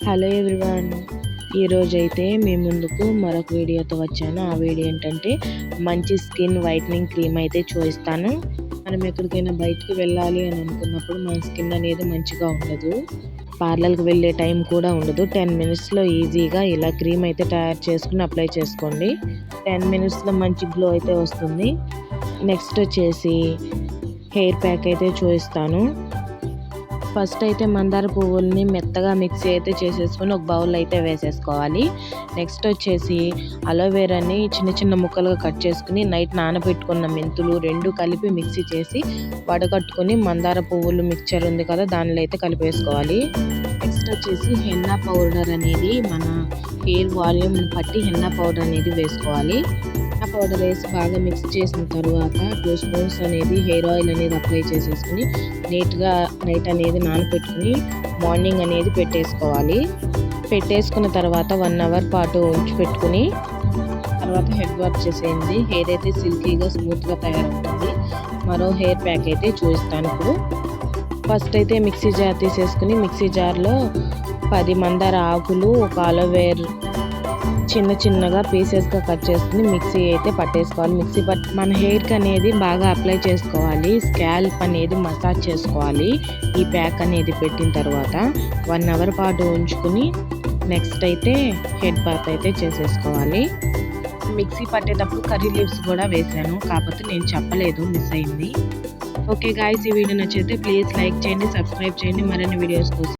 Hello everyone. ఈరోజైతే మీ ముందుకు మరొక వీడియోతో వచ్చాను. ఆ వీడియో ఏంటంటే మంచి స్కిన్ వైట్నింగ్ క్రీమ్ అయితే చూపిస్తాను. మనం ఎక్కడికైనా బయటకు వెళ్ళాలి అని అనుకున్నప్పుడు మన స్కిన్ అనేది మంచిగా ఉండదు. పార్లర్కి వెళ్ళే టైం కూడా ఉండదు. టెన్ మినిట్స్లో ఈజీగా ఇలా క్రీమ్ అయితే తయారు చేసుకుని అప్లై చేసుకోండి. టెన్ మినిట్స్లో మంచి గ్లో అయితే వస్తుంది. నెక్స్ట్ వచ్చేసి హెయిర్ ప్యాక్ అయితే చూపిస్తాను. ఫస్ట్ అయితే మందార పువ్వుల్ని మెత్తగా మిక్సీ అయితే చేసేసుకొని ఒక బౌల్ అయితే వేసేసుకోవాలి. నెక్స్ట్ వచ్చేసి అలోవేరాని చిన్న చిన్న ముక్కలుగా కట్ చేసుకుని నైట్ నానబెట్టుకున్న మెంతులు రెండు కలిపి మిక్సీ చేసి వడగట్టుకొని మందార పువ్వులు మిక్చర్ ఉంది కదా దానిలో అయితే కలిపేసుకోవాలి. నెక్స్ట్ వచ్చేసి హెన్నా పౌడర్ అనేది మన హెయిర్ వాల్యూమ్ పట్టి హెన్నా పౌడర్ అనేది వేసుకోవాలి. ఆ పౌడర్ వేసి బాగా మిక్స్ చేసిన తర్వాత టూ స్పూన్స్ అనేది హెయిర్ ఆయిల్ అనేది అప్లై చేసేసుకుని నీట్గా నైట్ అనేది నానపెట్టుకుని మార్నింగ్ అనేది పెట్టేసుకోవాలి. పెట్టేసుకున్న తర్వాత వన్ అవర్ పాటు ఉంచి పెట్టుకుని తర్వాత హెడ్ వాష్ చేసేయండి. హెయిర్ అయితే సిల్కీగా స్మూత్గా తయారవుతుంది. మరో హెయిర్ ప్యాక్ అయితే చూపిస్తాను ఇప్పుడు. ఫస్ట్ అయితే మిక్సీ జార్ తీసేసుకుని మిక్సీ జార్లో పది మందార ఆకులు ఒక అలోవేర్ చిన్న చిన్నగా పీసెస్గా కట్ చేసుకుని మిక్సీ అయితే పట్టేసుకోవాలి. మిక్సీ పట్ మన హెయిర్కి అనేది బాగా అప్లై చేసుకోవాలి. స్కాల్ప్ అనేది మసాజ్ చేసుకోవాలి. ఈ ప్యాక్ అనేది పెట్టిన తర్వాత వన్ అవర్ పాటు ఉంచుకుని నెక్స్ట్ అయితే హెడ్ బాత్ అయితే చేసేసుకోవాలి. మిక్సీ పట్టేటప్పుడు కర్రీ లీవ్స్ కూడా వేసాను. కాకపోతే నేను చెప్పలేదు మిస్ అయింది. ఓకే గాయస్ ఈ వీడియో నచ్చితే ప్లీజ్ లైక్ చేయండి సబ్స్క్రైబ్ చేయండి. మరిన్ని వీడియోస్ కోసం